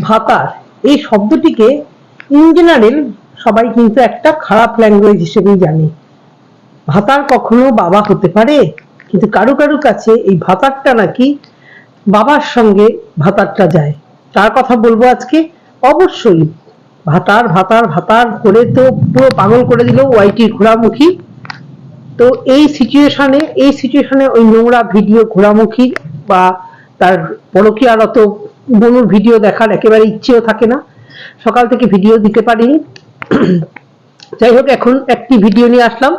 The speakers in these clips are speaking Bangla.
ভাতার এই শব্দটিকে ইন জেনারেল সবাই কিন্তু একটা খারাপ ল্যাঙ্গুয়েজ হিসেবেই জানে। ভাতার কখনো বাবা হতে পারে, কিন্তু কারও কারও কাছে এই ভাতারটা নাকি বাবার সঙ্গে ভাতারটা যায়। তার কথা বলব আজকে অবশ্যই। ভাতার ভাতার ভাতার করে তো পুরো পাগল করে দিল ওয়াইটির ঘোরামুখী তো এই সিচুয়েশনে এই সিচুয়েশনে ওই নোংরা ভিডিও ঘোরামুখী বা তার পরকীয়ারত বনুর ভিডিও দেখার একেবারে ইচ্ছেও থাকে না। সকাল থেকে ভিডিও দিতে পারিনি। যাই হোক এখন একটি ভিডিও নিয়ে আসলাম।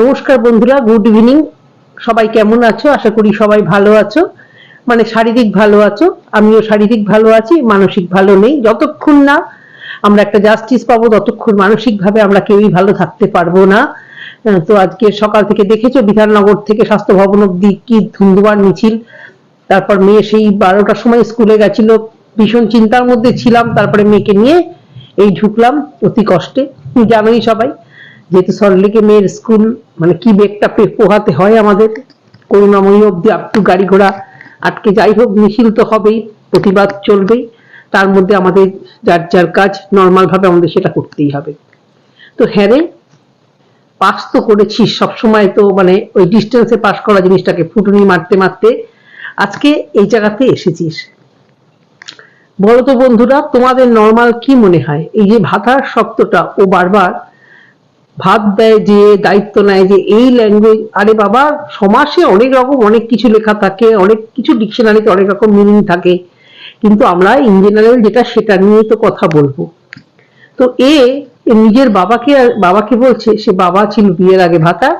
নমস্কার বন্ধুরা, গুড ইভিনিং। সবাই কেমন আছো? আশা করি সবাই ভালো আছো। মানে শারীরিক ভালো আছো? আমিও শারীরিক ভালো আছি, মানসিক ভালো নেই। যতক্ষণ না আমরা একটা জাস্টিস পাবো, ততক্ষণ মানসিকভাবে আমরা কেউই ভালো থাকতে পারব না। তো আজকে সকাল থেকে দেখেছ, বিধাননগর থেকে স্বাস্থ্য ভবন অব্দি কি ধুন্দুবার মিছিল। তারপর মেয়ে সেই বারোটার সময় স্কুলে গেছিল। ভীষণ চিন্তার মধ্যে ছিলাম, তারপরে মেয়েকে নিয়ে এই ঢুকলাম অতি কষ্টে। জানোই সবাই। যেহেতু সল্টলেকে মেয়ের স্কুল মানে কি বেগটা পোহাতে হয় আমাদের। করুণাময়ী অব্দি একটু গাড়ি ঘোড়া আটকে যাই হোক মিছিল তো হবেই, প্রতিবাদ চলবেই। তার মধ্যে আমাদের যার যার কাজ নর্মাল ভাবে আমাদের সেটা করতেই হবে। তো হ্যাঁ রে পাস তো করেছিস সবসময় তো মানে ওই ডিস্টেন্সে পাস করা জিনিসটাকে, ফুটুনি মারতে মারতে আজকে এই জায়গাতে এসেছিস। বলো তো বন্ধুরা, তোমাদের নর্মাল কি মনে হয়? এই যে ভাতার শব্দটা, ও বারবার ভাত দেয় যে, দায়িত্ব নেয় যে, এই ল্যাঙ্গুয়েজ আরে বাবা, সমাসে অনেক রকম অনেক কিছু লেখা থাকে, অনেক কিছু ডিকশনারিতে অনেক রকম মিনিং থাকে। কিন্তু আমরা ইন জেনারেল যেটা সেটা নিয়ে তো কথা বলব। তো এ নিজের বাবাকে বাবাকে বলছে, সে বাবা ছিল বিয়ের আগে ভাতা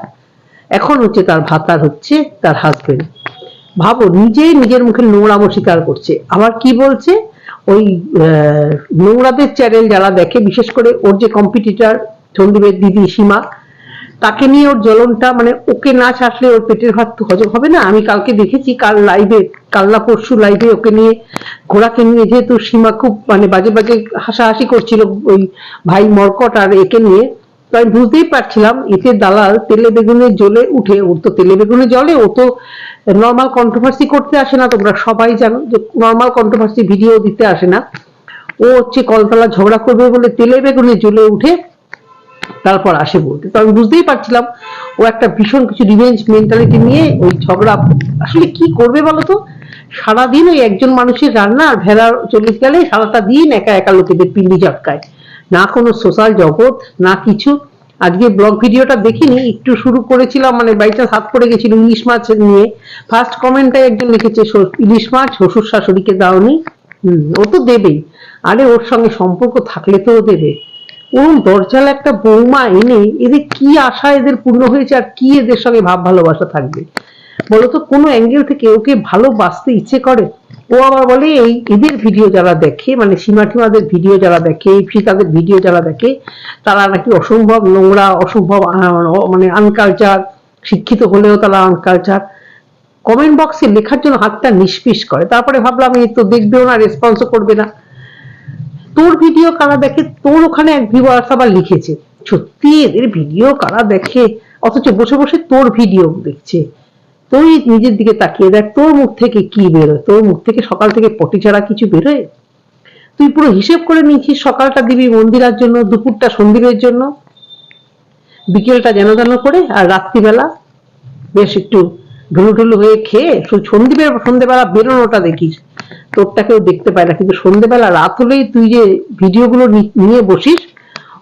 এখন হচ্ছে তার ভাতার হচ্ছে তার হাজবেন্ড ভাবো, নিজেই নিজের মুখে নোংরামো স্বীকার করছে। আবার কি বলছে? ওই নোংরাদের চ্যানেল যারা দেখে, বিশেষ করে ওর যে কম্পিটিটার চন্দ্রীবের দিদি, সীমা, তাকে নিয়ে ওর জ্বলনটা মানে ওকে না ছাড়লে ওর পেটের ভাত তো হজম হবে না? আমি কালকে দেখেছি, কাল লাইভে কাল না পরশু লাইভে ওকে নিয়ে ঘোড়াকে নিয়ে যেহেতু সীমা খুব মানে বাজে বাজে হাসাহাসি করছিল ওই ভাই মর্কট আর একে নিয়ে তো আমি বুঝতেই পারছিলাম এতে দালাল তেলে বেগুনে জ্বলে উঠে ওর তো তেলে বেগুনে জ্বলে ও তো নর্মাল কন্ট্রোভার্সি করতে আসে না, তোমরা সবাই জানো যে নর্মাল কন্ট্রোভার্সি ভিডিও দিতে আসে না। ও হচ্ছে কলতলা ঝগড়া করবে বলে তেলে বেগুনে জ্বলে উঠে তারপর আসে বলতে। তো আমি বুঝতেই পারছিলাম ও একটা ভীষণ কিছু রিভেঞ্জ মেন্টালিটি নিয়ে ওই ঝগড়া আসলে কি করবে বলতো? সারাদিন ওই একজন মানুষের রান্না আর ভেড়া চলে গেলে সারাটা দিন একা একা লোকেদের পিন্ডি চটকায়। না কোনো সোশ্যাল জগৎ, না কিছু। আজকে ব্লগ ভিডিওটা দেখিনি, একটু শুরু করেছিলাম মানে বাড়িটা হাত পড়ে গেছিল ইলিশ মাছ নিয়ে। ফার্স্ট কমেন্টে একজন লিখেছে ইলিশ মাছ শ্বশুর শাশুড়িকে দাওনি? হম, ও তো দেবেই। আরে, ওর সঙ্গে সম্পর্ক থাকলে তো দেবে। ওরম দরজাল একটা বৌমা এনে, এদের কি আশা এদের পূর্ণ হয়েছে আর কি এদের সঙ্গে ভাব ভালোবাসা থাকবে? বলতো, কোনো অ্যাঙ্গেল থেকে ওকে ভালোবাসতে ইচ্ছে করে? ও আবার বলে, এই এদের ভিডিও যারা দেখে মানে সীমা টিমাদের ভিডিও যারা দেখে ফিতাদের ভিডিও যারা দেখে, তারা নাকি অসম্ভব নোংরা, অসম্ভব মানে আনকালচার শিক্ষিত হলেও তারা আনকালচার কমেন্ট বক্সে লেখার জন্য হাতটা নিষ্পিস করে। তারপরে ভাবলাম, এই তো দেখবেও না রেসপন্সও করবে না। তোর ভিডিও কারা দেখে? তোর ওখানে এক ভিউয়ার্স আবার লিখেছে, সত্যি এদের ভিডিও কারা দেখে? অথচ বসে বসে তোর ভিডিও দেখছে। তুই নিজের দিকে তাকিয়ে দেখ, তোর মুখ থেকে কি বেরোয়? তোর মুখ থেকে সকাল থেকে পটি ছাড়া কিছু বেরোয়? তুই পুরো হিসেব করে নিয়েছিস সকালটা দিবি মন্দিরের জন্য, দুপুরটা সন্দিরের জন্য? বিকেলটা যেন যেন করে আর রাত্রিবেলা? বেশ একটু ঢুলু ঢুলু হয়ে খেয়ে শুধু সন্ধ্যে সন্ধ্যেবেলা বেরোনোটা দেখিস। তোরটা কেউ দেখতে পায় না, কিন্তু সন্ধ্যেবেলা রাত হলেই তুই যে ভিডিওগুলো নিয়ে বসিস,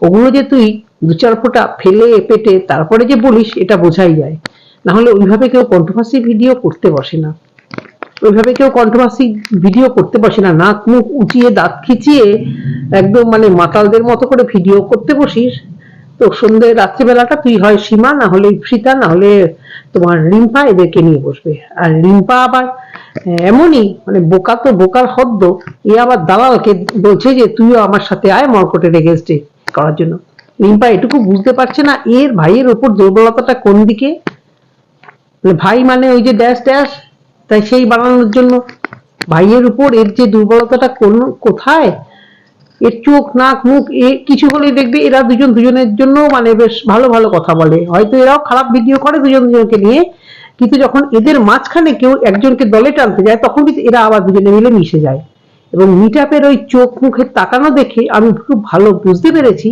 ওগুলো যে তুই দু চার ফোঁটা ফেলে পেটে তারপরে যে বলিস, এটা বোঝাই যায়। না হলে ওইভাবে কেউ কন্ট্রোভার্সি ভিডিও করতে বসে না। ওইভাবে কেউ কন্ট্রোভার্সি ভিডিও করতে বসে না। নাক, মুখ উঁচিয়ে, দাঁত খিচিয়ে একদম মানে মাতালদের মতো করে ভিডিও করতে বসিস। তো সন্ধ্যে, রাত্রিবেলাটা তুই হয় সীমা, না হলে ইপসিতা না হলে তোমার রিম্পা এদেরকে নিয়ে বসবে। আর রিম্পা আবার এমনই মানে বোকা তো বোকার হদ্দ, এ আবার দালালকে বলছে যে তুইও আমার সাথে আয় মর্কটের এগেনস্টে করার জন্য। রিম্পা এটুকু বুঝতে পারছে না, এর ভাইয়ের ওপর দুর্বলতাটা কোন দিকে? ভাই মানে ওই যে ড্যাশ ড্যাশ তাই সেই বানানোর জন্য ভাইয়ের উপর এর যে দুর্বলতাটা কোন, কোথায়? এর চোখ, নাক, মুখ, এ কিছু হলে দেখবে এরা দুজন দুজনের জন্য মানে বেশ ভালো ভালো কথা বলে। হয়তো এরাও খারাপ ভিডিও করে দুজন দুজনকে নিয়ে, কিন্তু যখন এদের মাঝখানে কেউ একজনকে দলে টানতে যায়, তখন কিন্তু এরা আবার দুজনে মিলে মিশে যায়। এবং মিটাপের ওই চোখ মুখের তাকানো দেখে আমি খুব ভালো বুঝতে পেরেছি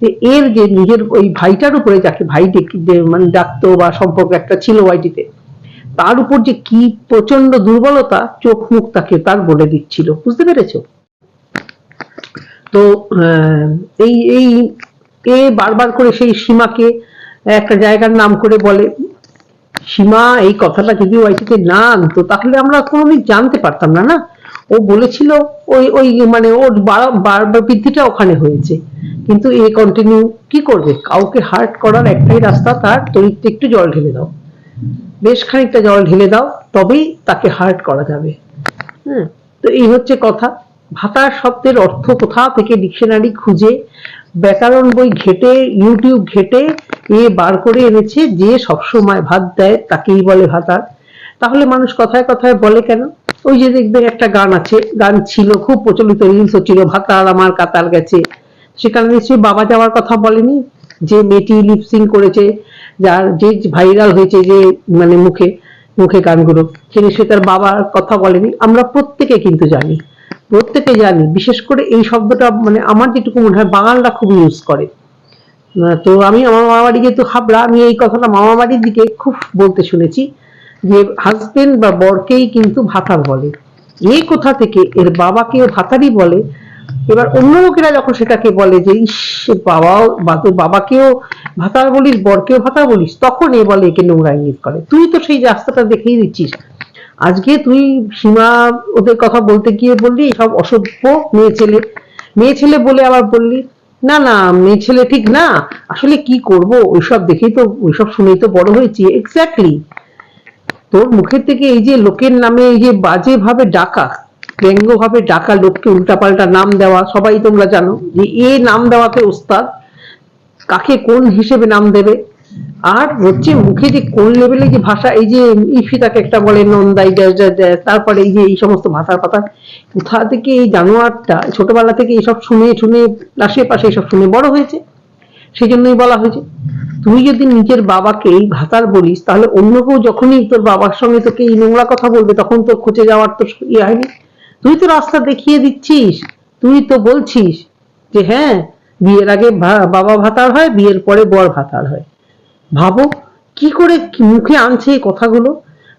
যে এর যে নিজের ওই ভাইটার উপরে যাকে ভাই মানে ডাকতো বা সম্পর্ক একটা ছিল ওয়াইটিতে, তার উপর যে কি প্রচণ্ড দুর্বলতা চোখ মুখ তাকে তার বলে দিচ্ছিল। বুঝতে পেরেছ? তো এই এই, এ বারবার করে সেই সীমাকে একটা জায়গার নাম করে বলে। সীমা, এই কথাটা যদি ওয়াইটিতে না আনতো, তাহলে আমরা কোনোদিন জানতে পারতাম না না? ও বলেছিল ওই ওই মানে ওর বারবার বৃদ্ধিটা ওখানে হয়েছে। কিন্তু এ কন্টিনিউ কি করবে? কাউকে হার্ট করার একটাই রাস্তা, তার তরিতে একটু জল ঢেলে দাও। বেশ খানিকটা জল ঢেলে দাও, তবেই তাকে হার্ট করা যাবে। হ্যাঁ তো এই হচ্ছে কথা। ভাতার শব্দের অর্থ কোথা থেকে ডিকশনারি খুঁজে? ব্যাকরণ বই ঘেটে ইউটিউব ঘেটে, এ বার করে এনেছে যে সবসময় ভাত দেয়, তাকেই বলে ভাতার। তাহলে মানুষ কথায় কথায় বলে কেন? ওই যে দেখবে একটা গান আছে, গান ছিল, খুব প্রচলিত রিলস হচ্ছিল ভাতার আমার কাতার গেছে। সেখানে নিশ্চয়ই বাবা যাওয়ার কথা বলেনি? যে মেয়েটি লিপসিং করেছে, যার যে ভাইরাল হয়েছে যে মানে মুখে মুখে গানগুলো, সে নিশ্চয়ই তার বাবার কথা বলেনি। আমরা প্রত্যেকে কিন্তু জানি, প্রত্যেকে জানি, বিশেষ করে এই শব্দটা মানে আমার যেটুকু মনে হয় বাঙালরা খুব ইউজ করে। তো আমি আমার মামা বাড়ি যেহেতু হাবড়া, আমি এই কথাটা মামা বাড়ির দিকে খুব বলতে শুনেছি। যে হাজবেন্ড বা বরকেই কিন্তু ভাতার বলে। এই কোথা থেকে? এর বাবাকেও ভাতারই বলে। এবার অন্য লোকেরা যখন সেটাকে বলে যে, ইস বাবাও বা তোর বাবাকেও ভাতার বলিস, বরকেও ভাতার বলিস, তখন এ বলে, একে নোংরা ইঙ্গিত করে। তুই তো সেই রাস্তাটা দেখেই দিচ্ছিস। আজকে তুই সীমা ওদের কথা বলতে গিয়ে বললি, সব অসভ্য মেয়ে ছেলে। মেয়ে ছেলে বলে আবার বললি, না না, মেয়ে ছেলে ঠিক না। আসলে কি করব? ওইসব দেখেই তো, ওইসব শুনেই তো বড় হয়েছি। এক্স্যাক্টলি তোর মুখের থেকে এই যে লোকের নামে এই যে বাজে ভাবে ডাকা ব্যঙ্গ ভাবে ডাকা লোককে উল্টাপাল্টা নাম দেওয়া, সবাই তোমরা জানো যে এ নাম দেওয়াতে ওস্তাদ কাকে কোন হিসেবে নাম দেবে? আর হচ্ছে মুখে যে কোন লেভেলে যে ভাষা, এই যে ইফিতাকে একটা বলে, নন্দাই তারপরে এই যে এই সমস্ত ভাষার কথা, কোথা থেকে এই জানোয়ারটা, ছোটবেলা থেকে এইসব শুনে শুনে, আশেপাশে এইসব শুনে বড় হয়েছে? সেই জন্যই বলা হয়েছে, তুই যদি নিজের বাবাকে এই ভাতার বলিস, তাহলে অন্য কেউ যখনই তোর বাবার সঙ্গে তোকে এই নোংরা কথা বলবে, তখন তো খুঁজে যাওয়ার তো ইয়ে হয়নি। তুই তো রাস্তা দেখিয়ে দিচ্ছিস, তুই তো বলছিস যে হ্যাঁ বিয়ের আগে বাবা ভাতার হয়, বিয়ের পরে বর ভাতার হয়। ভাবো, কি করে মুখে আনছে এই কথাগুলো?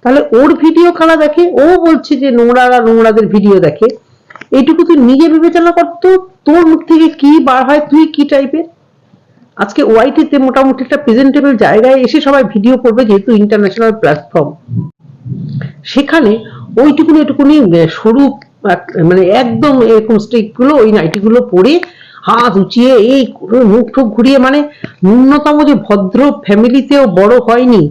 তাহলে ওর ভিডিও কারা দেখে, ও বলছে যে, নোংরারা নোংরাদের ভিডিও দেখে। এইটুকু তুই নিজে বিবেচনা করতো তোর মুখ থেকে কি বার হয়, তুই কি টাইপের আজকে ওয়াইটিতে মোটামুটি একটা প্রেজেন্টেবল জায়গায় এসে সবাই ভিডিও করবে যেহেতু ইন্টারন্যাশনাল প্ল্যাটফর্ম সেখানে ওইটুকুনি ওইটুকুনি সরু মানে একদম এরকম স্টিকগুলো, ওই নাইটি গুলো পরে হাত উঁচিয়ে এই মুখ টুক ঘুরিয়ে মানে ন্যূনতম যে ভদ্র ফ্যামিলিতেও বড় হয়নি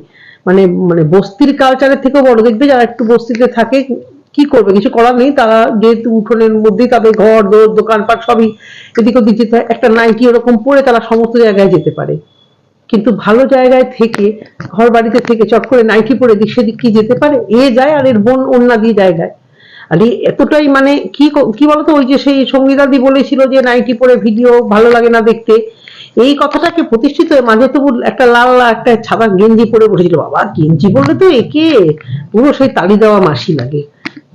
মানে মানে বস্তির কালচারের থেকেও বড়। দেখবে যারা একটু বস্তিতে থাকে কি করবে? কিছু করার নেই। তারা যেহেতু উঠোনের মধ্যেই তাদের ঘর, দোর, দোকানপাট সবই এদিক ওদিক যেতে একটা নাইটি ওরকম পরে তারা সমস্ত জায়গায় যেতে পারে। কিন্তু ভালো জায়গায় থেকে, ঘর বাড়িতে থেকে চট করে নাইটি পরে দিক সেদিক কি যেতে পারে? এ যায় আর এর বোন অন্য দিয়ে জায়গায় আর এতটাই মানে কি কি বলতো? ওই যে সেই সঙ্গীতাদি বলেছিল যে নাইটি পরে ভিডিও ভালো লাগে না দেখতে। এই কথাটাকে প্রতিষ্ঠিত মাঝে তবু একটা লাল একটা ছাদা গেঞ্জি পরে বসেছিল। বাবা, গেঞ্জি পরলে তো একে। পুরো সেই তালি দেওয়া মাসি লাগে।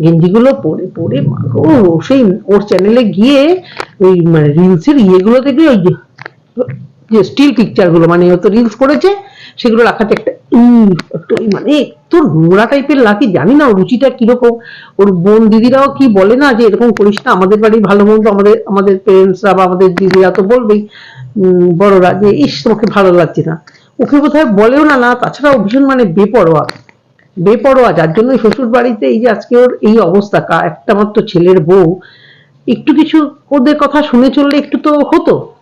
গেঞ্জিগুলো পরে পরে মাগো সেই ওর চ্যানেলে গিয়ে ওই মানে রিলসের ইয়েগুলো দেখবি, ওই যে স্টিল পিকচারগুলো মানে ও তো রিলস করেছে, সেগুলো রাখাতে একটা মানে একটু নোংরা টাইপের লাগে জানি না রুচিটা কীরকম। ওর বোন দিদিরাও কি বলে না যে এরকম করিস না, আমাদের বাড়ির ভালো মন্দ আমাদের আমাদের পেরেন্টসরা বা আমাদের দিদিরা তো বলবেই বড়রা যে, ইস, তোমাকে ভালো লাগছে না। ওকে বোধহয় বলেও না না তাছাড়া ও ভীষণ মানে বেপরোয়া। বেপরোয়া, যার জন্য শ্বশুর বাড়িতে এই যে আজকে ওর এই অবস্থা একটা মাত্র ছেলের বউ, একটু কিছু ওদের কথা শুনে চললে একটু তো হতো।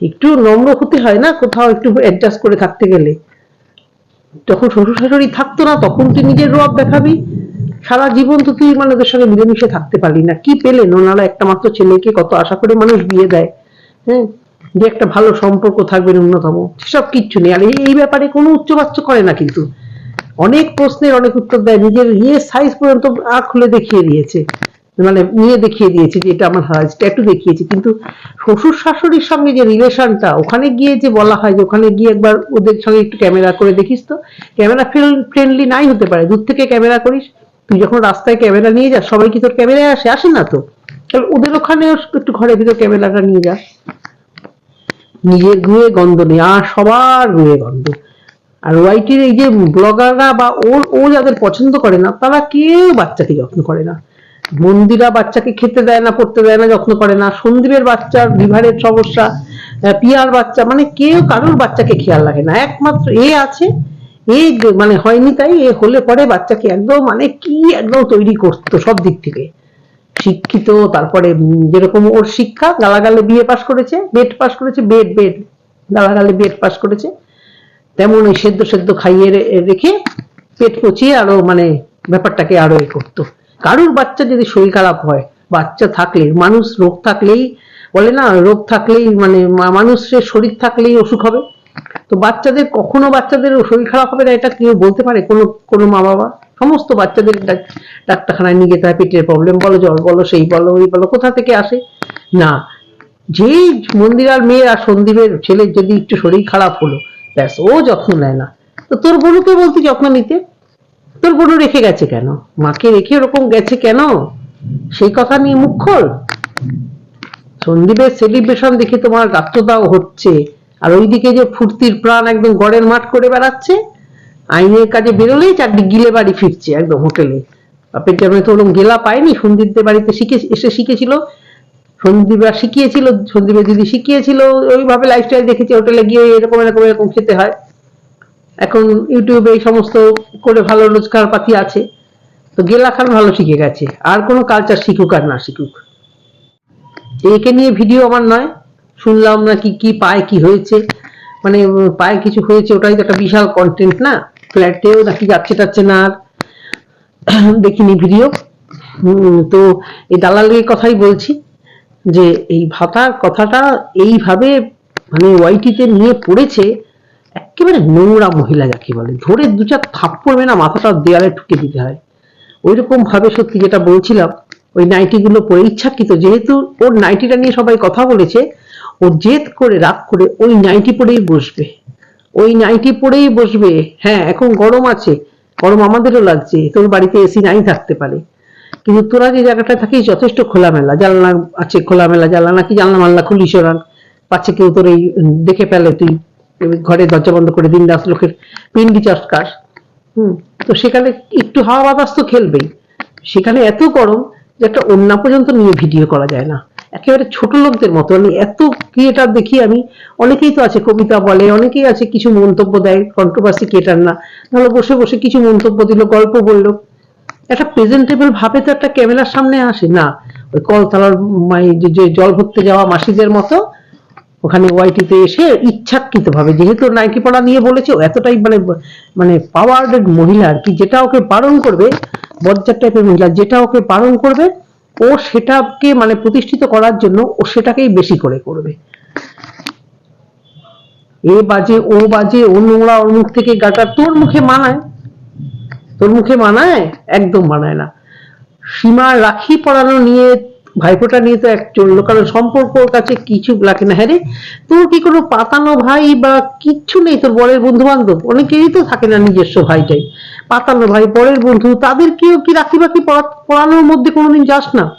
একটু নম্র হতে হয় না কোথাও একটু অ্যাডজাস্ট করে থাকতে গেলে। যখন শ্বশুর শাশুড়ি থাকতো না, তখন তুই নিজের রব দেখাবি। সারা জীবন তো তুই মানে ওদের সঙ্গে মিলেমিশে থাকতে পারলি না। কি পেলেন? ওনারা একটা মাত্র ছেলেকে কত আশা করে মানুষ বিয়ে দেয়। হ্যাঁ? যে একটা ভালো সম্পর্ক থাকবে ন্যূনতম। সেসব কিচ্ছু নেই। আর এই ব্যাপারে কোনো উচ্চবাচ্য করে না কিন্তু। অনেক প্রশ্নের অনেক উত্তর দেয়, নিজের ইয়ে সাইজ পর্যন্ত আ খুলে দেখিয়ে দিয়েছে। মানে নিয়ে দেখিয়ে দিয়েছে যে এটা আমার হাজ ট্যাটু দেখিয়েছে। কিন্তু শ্বশুর শাশুড়ির সঙ্গে যে রিলেশনটা ওখানে গিয়ে যে বলা হয় যে ওখানে গিয়ে একবার ওদের সঙ্গে একটু ক্যামেরা করে দেখিস তো। ক্যামেরা ফ্রেন্ডলি নাই হতে পারে, দূর থেকে ক্যামেরা করিস। তুই যখন রাস্তায় ক্যামেরা নিয়ে যাস, সবাই কি তোর ক্যামেরায় আসে? আসে না তো। ওদের ওখানেও একটু ঘরের ভিতর ক্যামেরাটা নিয়ে যাস নিজের গুয়ে গন্ধ নেই, আর সবার গুয়ে গন্ধ। আর ওয়াইটির এই যে ব্লগাররা বা ওর, ও যাদের পছন্দ করে না, তারা কেউ বাচ্চাকে যত্ন করে না। মন্দিরা বাচ্চাকে খেতে দেয় না, পড়তে দেয় না, যত্ন করে না। সন্দীপের বাচ্চার লিভারের সমস্যা পিয়ার বাচ্চা মানে কেউ কারোর বাচ্চাকে খেয়াল রাখে না। একমাত্র এ আছে এই মানে হয়নি তাই, এ হলে পরে বাচ্চাকে একদম মানে কি একদম তৈরি করতো সব দিক থেকে। শিক্ষিত, তারপরে যেরকম ওর শিক্ষা, গালাগালে বিয়ে পাশ করেছে বেড পাশ করেছে বেড বেড গালাগালে বেড পাশ করেছে। তেমন ওই সেদ্ধ সেদ্ধ খাইয়ে রেখে পেট পচিয়ে আরও মানে ব্যাপারটাকে আরও এ করতো। কারুর বাচ্চা যদি শরীর খারাপ হয়, বাচ্চা থাকলে মানুষ রোগ থাকলেই, বলে না, রোগ থাকলেই মানে মানুষের শরীর থাকলেই অসুখ হবে। তো বাচ্চাদের কখনো বাচ্চাদের শরীর খারাপ হবে না, এটা কেউ বলতে পারে, কোনো কোনো মা বাবা। সমস্ত বাচ্চাদের ডাক- ডাক্তারখানায় নিয়ে যেতে হয়, পেটের প্রবলেম বলো জল বলো সেই, বলো ওই, বলো, কোথা থেকে আসে? না। যেই মন্দিরার মেয়ের আর সন্দীপের ছেলের যদি একটু শরীর খারাপ হলো ব্যাস, ও যত্ন নেয় না। তো তোর বোনকে বলতি যত্ন নিতে। তোর বোন রেখে গেছে কেন? মাকে রেখে ওরকম গেছে কেন? সেই কথা নিয়ে মুখ সন্দীপের সেলিব্রেশন দেখে তোমার গাত্রদাও হচ্ছে। আর ওইদিকে যে ফুর্তির প্রাণ একদম গড়ের মাঠ করে বেড়াচ্ছে, আইনের কাজে বেরোলেই চারটি গিলে বাড়ি ফিরছে একদম হোটেলে। বাপের জন্য তো ওরকম গেলা পায়নি, সন্দীপদের বাড়িতে শিখে এসে শিখেছিল। সন্দীপরা শিখিয়েছিল, সন্দীপের দিদি শিখিয়েছিল, ওইভাবে লাইফস্টাইল দেখেছি হোটেলে গিয়ে এরকম এরকম এরকম খেতে হয়। এখন ইউটিউবে এই সমস্ত করে ভালো রোজগার পাতি আছে। তো গেলা খান ভালো শিখে গেছে। আর কোনো কালচার শিখুক আর না শিখুক। একে নিয়ে ভিডিও আমার নয়। শুনলাম না কি কি পায়, কি হয়েছে। মানে পায়ে কিছু হয়েছে, ওটাই তো একটা বিশাল কন্টেন্ট না? ফ্ল্যাটেও নাকি যাচ্ছে টাচ্ছে না আর। দেখিনি ভিডিও তো এই দালালের কথাই বলছি। যে এই ভাতার কথাটা এইভাবে মানে ওয়াইটিতে নিয়ে পড়েছে, একেবারে নোংরা মহিলা যাকে বলে। ধরে দু চার থাপ্পড় না মাথাটা দেয়ালে ঠুকে দিতে হয়। ওইরকম ভাবে সত্যি যেটা বলছিলাম, ওই নাইটি গুলো পরে ইচ্ছাকৃত, যেহেতু ওর নাইটিটা নিয়ে সবাই কথা বলেছে, ও জেদ করে, রাগ করে ওই নাইটি পরেই বসবে। ওই নাইটি পরেই বসবে। হ্যাঁ এখন গরম আছে, গরম আমাদেরও লাগছে, তোর বাড়িতে এসি নাই থাকতে পারে। কিন্তু তোরা যে জায়গাটা থাকিস যথেষ্ট খোলামেলা। জানলা আছে খোলামেলা, জানলা নাকি জানলা মাল্লা খুলিস ওরা। পাচ্ছে কেউ তোর এই দেখে পেলে তুই ঘরে দরজা বন্ধ করে দিন দাস লোকের পিন্ডি চটকাস। হুম, তো সেখানে একটু হাওয়া বাতাস তো খেলবেই। সেখানে এত গরম যে একটা অন্যা পর্যন্ত নিয়ে ভিডিও করা যায় না। একেবারে ছোট লোকদের মতো। আমি এত ক্রিয়েটার দেখি আমি, অনেকেই তো আছে, কবিতা বলে, অনেকেই আছে কিছু মন্তব্য দেয় কন্ট্রোভার্সি ক্রিয়েটার না। তাহলে বসে বসে কিছু মন্তব্য দিল, গল্প বলল। একটা প্রেজেন্টেবল ভাবে তো একটা ক্যামেরার সামনে আসে, না। ওই কলতলার যে- জল ভরতে যাওয়া মাসিদের মতো, ওখানে ওয়াইটিতে এসে ইচ্ছাকৃত ভাবে যেহেতু নাইকি পড়া নিয়ে বলেছে এতটাই মানে মানে পাওয়ার্ড মহিলা আর কি, যেটা ওকে বারণ করবে, বজ্জার টাইপের মহিলা, যেটা ওকে বারণ করবে, ও সেটাকে মানে প্রতিষ্ঠিত করার জন্য ও সেটাকেই বেশি করে করবে। এ বাজে, ও বাজে, ও নোংরা, ওর মুখ থেকে গাটা তোর মুখে মানায়। তোর মুখে মানায়? একদম মানায় না। সীমা রাখি পড়ানো নিয়ে, ভাইফোঁটা নিয়ে তো এক চলল কারণ সম্পর্ক ওর কাছে কিছু লাগে না। হ্যাঁ রে, তোর কি কোনো পাতানো ভাই বা কিচ্ছু নেই তোর বরের বন্ধু বান্ধব অনেকেরই তো থাকে না নিজস্ব ভাইটাই। পাতানো ভাই, বরের বন্ধু, তাদেরকেও কি রাখি বাকি পড়া- পড়ানোর মধ্যে কোনোদিন যাস না?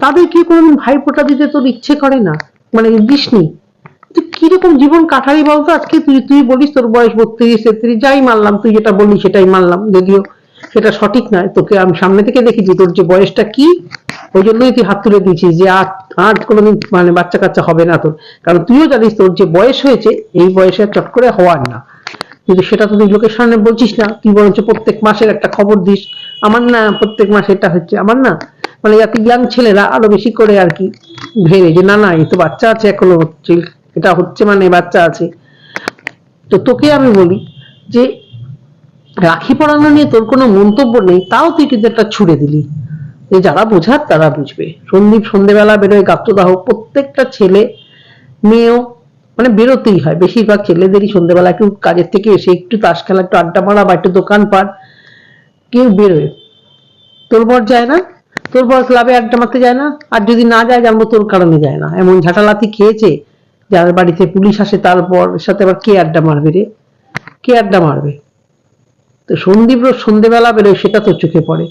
তাদের কি কোনোদিন ভাইফোঁটা দিতে তোর ইচ্ছে করে না? মানে দিসনি তুই কীরকম জীবন কাটালি বলতো? আজকে তুই তুই বলিস তোর বয়স বত্রিশ, তেত্রিশ, যাই মানলাম, তুই যেটা বললি সেটাই মানলাম, যদিও সেটা সঠিক নয়। তোকে আমি সামনে থেকে দেখেছি তোর যে বয়সটা কি, ওই জন্যই তুই হাত তুলে দিয়েছিস যে আর আর কোনোদিন মানে বাচ্চা কাচ্চা হবে না তোর। কারণ তুইও জানিস তোর যে বয়স হয়েছে, এই বয়সে চট করে হওয়ার না। কিন্তু সেটা তো তুই লোকের সামনে বলছিস না, তুই বরঞ্চ প্রত্যেক মাসের একটা খবর দিস। আমার না, প্রত্যেক মাসে এটা হচ্ছে, আমার না মানে যাতে ইয়াং ছেলেরা আরও বেশি করে আর কি ভেবে যে, না না, এই তো বাচ্চা আছে এখনও, হচ্ছে, এটা হচ্ছে মানে বাচ্চা আছে। তো তোকে আমি বলি যে রাখি পড়ানো নিয়ে তোর কোনো মন্তব্য নেই, তাও তুই কিন্তু একটা ছুড়ে দিলি। যে যারা বোঝার তারা বুঝবে। সন্দীপ সন্ধেবেলা বেরোয় গাত্রদাহ, প্রত্যেকটা ছেলে মেয়েও মানে বেরোতেই হয়। বেশিরভাগ ছেলেদেরই সন্ধেবেলা একটু কাজের থেকে এসে একটু তাস খেলা, একটু আড্ডা মারা বা একটু দোকান পাট কেউ বেরোয়। তোর বর যায় না? তোর বর ক্লাবে আড্ডা মারতে যায় না? আর যদি না যায়, জানব তোর কারণে যায় না। এমন ঝাঁটালাতি খেয়েছে, যার বাড়িতে পুলিশ আসে, তারপর সাথে আবার কে আড্ডা মারবে রে? কে আড্ডা মারবে? তো সন্দীপ রোজ সন্ধেবেলা বেরোয়, সেটা তোর চোখে পড়ে।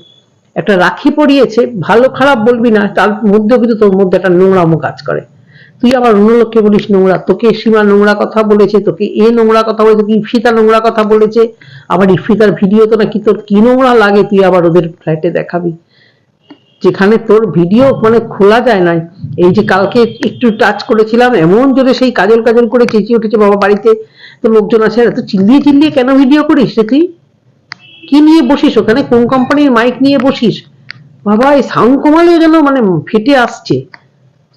একটা রাখি পরিয়েছে, ভালো খারাপ বলবি না, তার মধ্যেও কিন্তু তোর মধ্যে একটা নোংরামো কাজ করে। তুই আবার অন্য লোককে বলিস নোংরা, তোকে সীমা নোংরা কথা বলেছে, তোকে এ নোংরা কথা বলেছে ইফিতা নোংরা কথা বলেছে, আবার ইফিতার ভিডিও তো নাকি তোর কি নোংরা লাগে, তুই আবার ওদের ফ্ল্যাটে দেখাবি। যেখানে তোর ভিডিও মানে খোলা যায় না এই যে কালকে একটু টাচ করেছিলাম, এমন জোরে সেই কাজল কাজল করে চেঁচিয়ে উঠেছে বাবা বাড়িতে, তো লোকজন আছে, এত চিল্লিয়ে চিল্লিয়ে কেন ভিডিও করিস তুই? কি নিয়ে বসিস? ওখানে কোন কোম্পানির মাইক নিয়ে বসিস? বাবা, এই সাউন্ড কমালে যেন মানে ফেটে আসছে।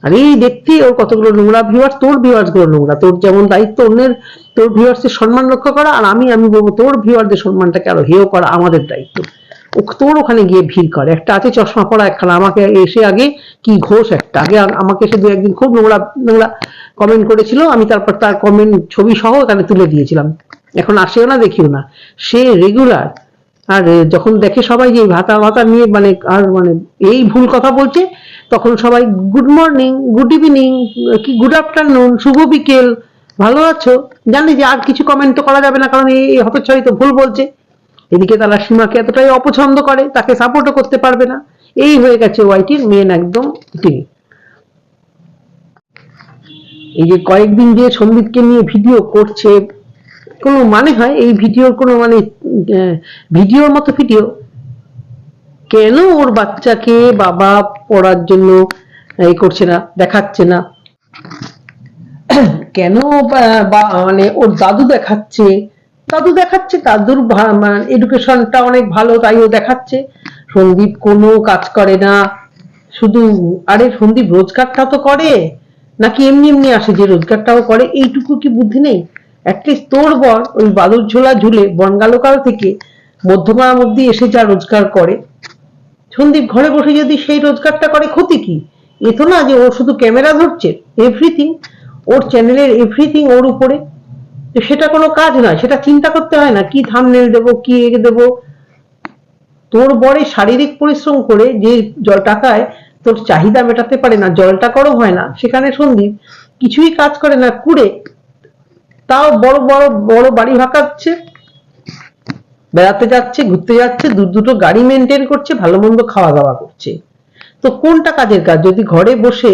আর, এই দেখতে ওর কতগুলো নোংরা ভিউয়ার্স তোর ভিউয়ার্সগুলো নোংরা। তোর যেমন দায়িত্ব অন্যের, তোর ভিউয়ার্সের সম্মান রক্ষা করা, আর আমি আমি বলব তোর ভিউয়ারদের সম্মানটাকে আরও হেয় করা আমাদের দায়িত্ব। তোর ওখানে গিয়ে ভিড় করে। একটা আছে চশমা পরা একখানা, আমাকে এসে আগে কি ঘোষ একটা? আগে আমাকে এসে দু একদিন খুব নোংরা নোংরা কমেন্ট করেছিল, আমি তারপর তার কমেন্ট ছবি সহ এখানে তুলে দিয়েছিলাম। এখন আসেও না, দেখিও না। সে রেগুলার আর যখন দেখে সবাই যে ভাতা ভাতা নিয়ে মানে আর মানে এই ভুল কথা বলছে, তখন সবাই গুড মর্নিং গুড ইভিনিং কি গুড আফটারনুন শুভ বিকেল, ভালো আছো? জানি যে আর কিছু কমেন্ট তো করা যাবে না, কারণ এই হতচ্ছাড়ি তো ভুল বলছে। এদিকে তারা সীমাকে এতটাই অপছন্দ করে, তাকে সাপোর্টও করতে পারবে না। এই হয়ে গেছে ওয়াইটির মেন একদম তিনি। এই যে কয়েকদিন যে সন্দীপকে নিয়ে ভিডিও করছে কোনো মানে হয় এই ভিডিওর কোনো মানে ভিডিওর মতো ভিডিও? কেন ওর বাচ্চাকে বাবা পড়ার জন্য এই করছে না, দেখাচ্ছে না? কেন মানে ওর দাদু দেখাচ্ছে? দাদু দেখাচ্ছে, দাদুর এডুকেশনটা অনেক ভালো তাই ও দেখাচ্ছে। সন্দীপ কোনো কাজ করে না। শুধু, আরে সন্দীপ রোজগারটা তো করে, নাকি এমনি এমনি আসে যে রোজগারটাও করে? এইটুকু কি বুদ্ধি নেই? অ্যাটলিস্ট তোর বর ওই বাদুর ঝোলা ঝুলে বনগালোকাল থেকে মধ্যে এসে যা রোজগার করে। সন্দীপ ঘরে বসে যদি সেই রোজগারটা করে, ক্ষতি কি? এ তো না যে ও শুধু ক্যামেরা ধরছে এভরিথিং ওর চ্যানেলের এভরিথিং ওর উপরে। সেটা কোনো কাজ নয়, সেটা চিন্তা করতে হয় না, কি থামনেল দেবো, কি এ দেবো। তোর বরে শারীরিক পরিশ্রম করে যে জল টাকায় তোর চাহিদা মেটাতে পারে না, জলটা করো হয় না, সেখানে সন্দীপ কিছুই কাজ করে না, কুড়ে তাও বড় বড় বড় বাড়ি ভাকাচ্ছে। বেড়াতে যাচ্ছে, ঘুরতে যাচ্ছে, দু দুটো গাড়ি মেনটেন করছে, ভালো মন্দ খাওয়া দাওয়া করছে। তো কোনটা কাজের কাজ? যদি ঘরে বসে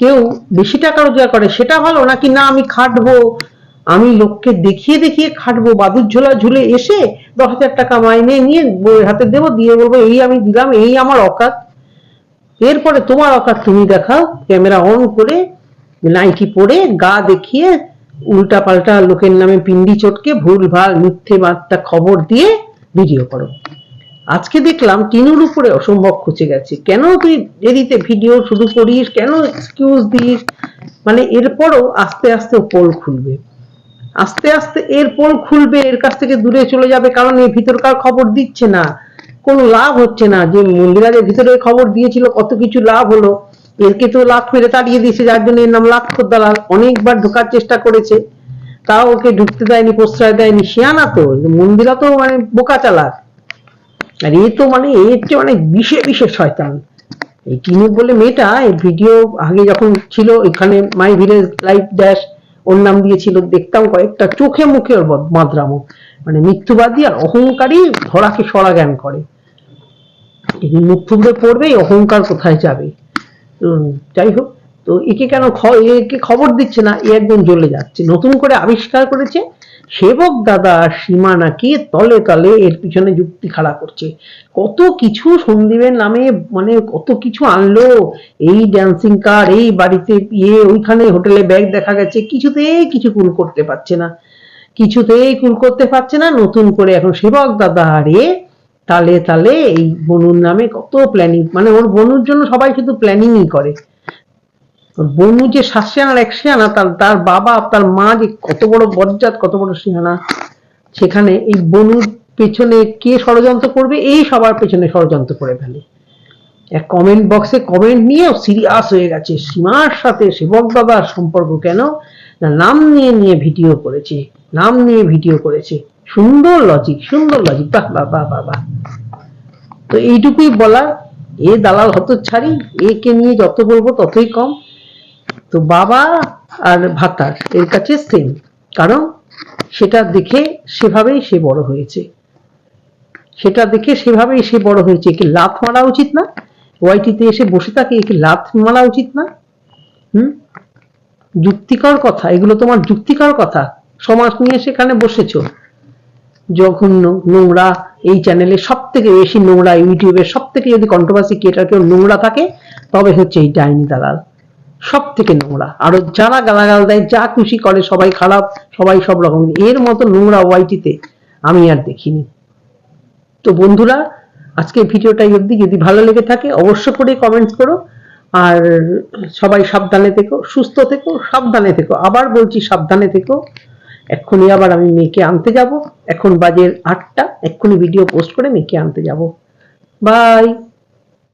কেউ বেশি টাকা রোজগার করে, সেটা ভালো? নাকি না, আমি খাটবো, আমি লোককে দেখিয়ে দেখিয়ে খাটবো বাদুর ঝোলা ঝুলে এসে দশ হাজার টাকা মাইনে নিয়ে বইয়ের হাতে দেবো, দিয়ে বলব, এই আমি দিলাম, এই আমার অকাত। এরপরে তোমার অকাত তুমি দেখাও, ক্যামেরা অন করে, নাইটি পরে গা দেখিয়ে উল্টা পাল্টা লোকের নামে পিন্ডি চটকে ভুল ভালো মিথ্যে বার্তা খবর দিয়ে ভিডিও করো। আজকে দেখলাম টিনুর উপরে অসম্ভব খুঁজে গেছে। কেন তুই দেরিতে ভিডিও শুরু করিস? কেন এক্সকিউজ দিস? মানে এরপরও আস্তে আস্তে পোল খুলবে। আস্তে আস্তে এর পোল খুলবে, এর কাছ থেকে দূরে চলে যাবে কারণ এই ভিতরকার খবর দিচ্ছে না। কোনো লাভ হচ্ছে না। যে মন্দিরাজের ভিতরে খবর দিয়েছিল, কত কিছু লাভ হলো। এরকে তো লাখ মেরে তাড়িয়ে দিয়েছে, যার জন্য এর নাম লাখ দালাল। অনেকবার ঢোকার চেষ্টা করেছে, তাও ওকে ঢুকতে দেয়নি, প্রশ্রয় দেয়নি। শিয়ানা তো, মন্দিরা তো মানে বোকা চালাক। আর এ তো মানে এর চেয়ে অনেক বিশে বিশে শয়তান। এই টিনু বলে মেয়েটা, এই ভিডিও আগে যখন ছিল, এখানে মাই ভিলেজ লাইফ ড্যাশ, ওর নাম দিয়েছিল, দেখতাম কয়েকটা চোখে মুখে ওর মাদ্রামো মানে মিথ্যুবাদী আর অহংকারী ধরাকে সরা জ্ঞান করে। মুখ থুবড়ে পড়বে অহংকার কোথায় যাবে? যাই হোক, তো একে কেন একে খবর দিচ্ছে না, এ একদম জ্বলে যাচ্ছে। নতুন করে আবিষ্কার করেছে, সেবক দাদা সীমা নাকি তলে তলে এর পিছনে যুক্তি খাড়া করছে। কত কিছু সন্দীপের নামে মানে কত কিছু আনলো, এই ড্যান্সিং কার এই বাড়িতে ইয়ে ওইখানে হোটেলে ব্যাগ দেখা গেছে কিছুতেই কিছু কুল করতে পারছে না। কিছুতেই কুল করতে পারছে না, নতুন করে এখন সেবক দাদা আরে তালে তালে এই বনুর নামে কত প্ল্যানিং মানে ওর বনুর জন্য সবাই শুধু প্ল্যানিংই করে। বনু যে শাসিয়ানা আর এক শিয়ানা, তার তার বাবা তার মা যে কত বড় বজ্জাত, কত বড় শিয়ানা, সেখানে এই বনুর পেছনে কে ষড়যন্ত্র করবে, এই সবার পেছনে ষড়যন্ত্র করে ফেলে। এক কমেন্ট বক্সে কমেন্ট নিয়েও সিরিয়াস হয়ে গেছে। সীমার সাথে সেবক বাবার সম্পর্ক কেন? না, নাম নিয়ে নিয়ে ভিডিও করেছে। নাম নিয়ে ভিডিও করেছে। সুন্দর লজিক সুন্দর লজিক বাহ বাহ বাহ বাহ বাহ। তো এইটুকুই বলা, এ দালাল হত ছাড়ি একে নিয়ে যত বলব ততই কম। তো বাবা আর ভাতার, এর কাছে সেম কারণ সেটা দেখে সেভাবেই সে বড় হয়েছে। সেটা দেখে সেভাবেই সে বড় হয়েছে। একে লাথ মারা উচিত না। ওয়াইটিতে এসে বসে থাকে, একে লাথ মারা উচিত না। হুম? যুক্তিকর কথা, এগুলো তোমার যুক্তিকর কথা। সমাজ নিয়ে সেখানে বসেছো। জঘন্য নোংরা এই চ্যানেলে সব থেকে বেশি নোংরা ইউটিউবে সব থেকে যদি কন্ট্রোভার্সি ক্রিয়েটার কেউ নোংরা থাকে, তবে হচ্ছে এই ডাইনি দালাল। সব থেকে নোংরা। আরও যারা গালাগাল দেয়, যা খুশি করে, সবাই খারাপ, সবাই সব রকম। এর মতো নোংরা ওয়াইটিতে আমি আর দেখিনি। তো বন্ধুরা আজকে ভিডিওটা এই অবধি। যদি ভালো লেগে থাকে অবশ্য করে কমেন্টস করো। আর সবাই সাবধানে থেকো, সুস্থ থেকো, সাবধানে থেকো। আবার বলছি, সাবধানে থেকো। এক্ষুনি আবার আমি মেয়েকে আনতে যাব। এখন বাজে আটটা, এক্ষুনি ভিডিও পোস্ট করে মেয়েকে আনতে যাব। বাই